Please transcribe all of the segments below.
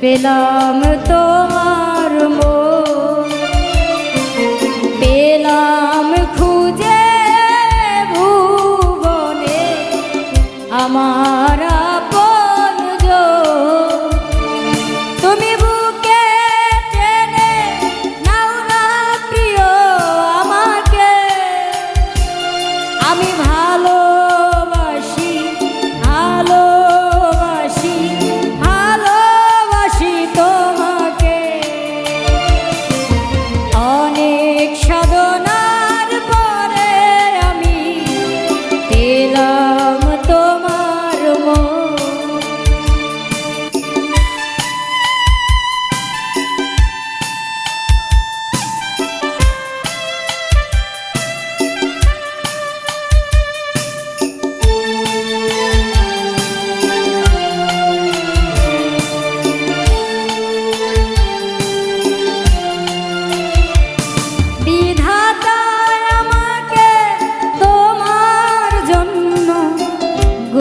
পেলাম তোমার মো পেলাম খুঁজে ভুবনে আমার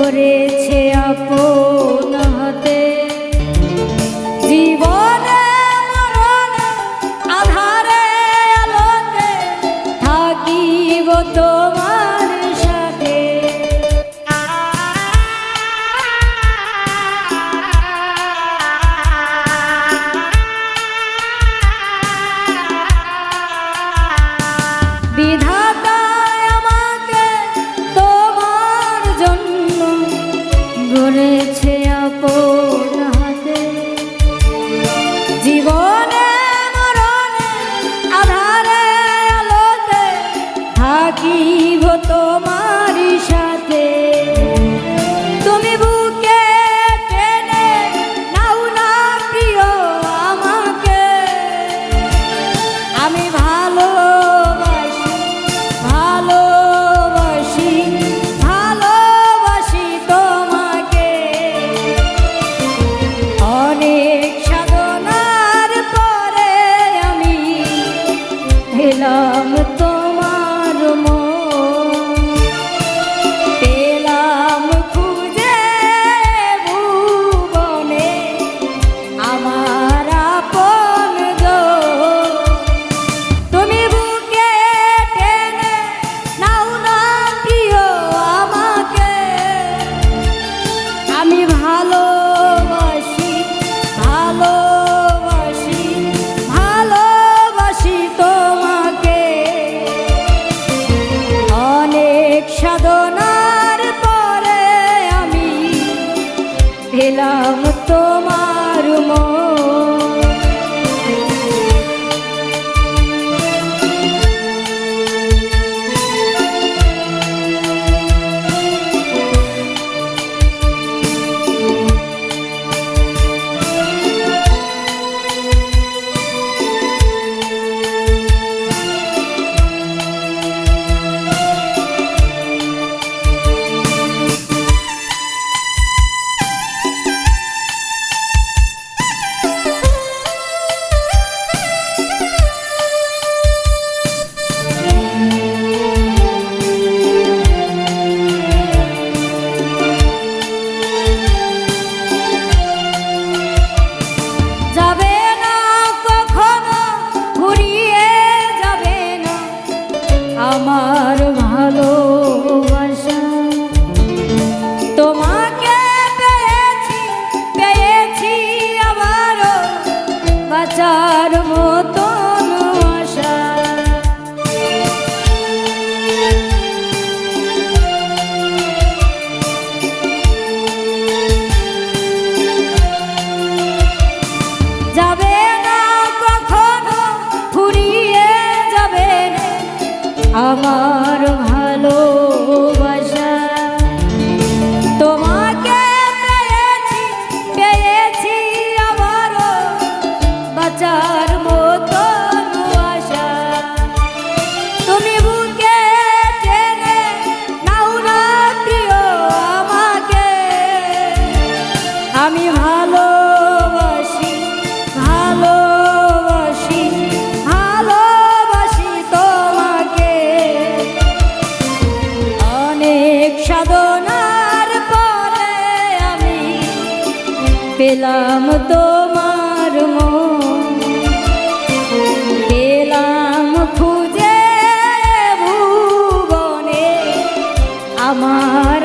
করেছে আপন হাতে। জীবনে আধারে আলোতে থাকিব তোমার ভেলাম তোমার মন। আমার ভালো। পেলাম তোমার মন। পেলাম খুঁজে ভুবনে আমার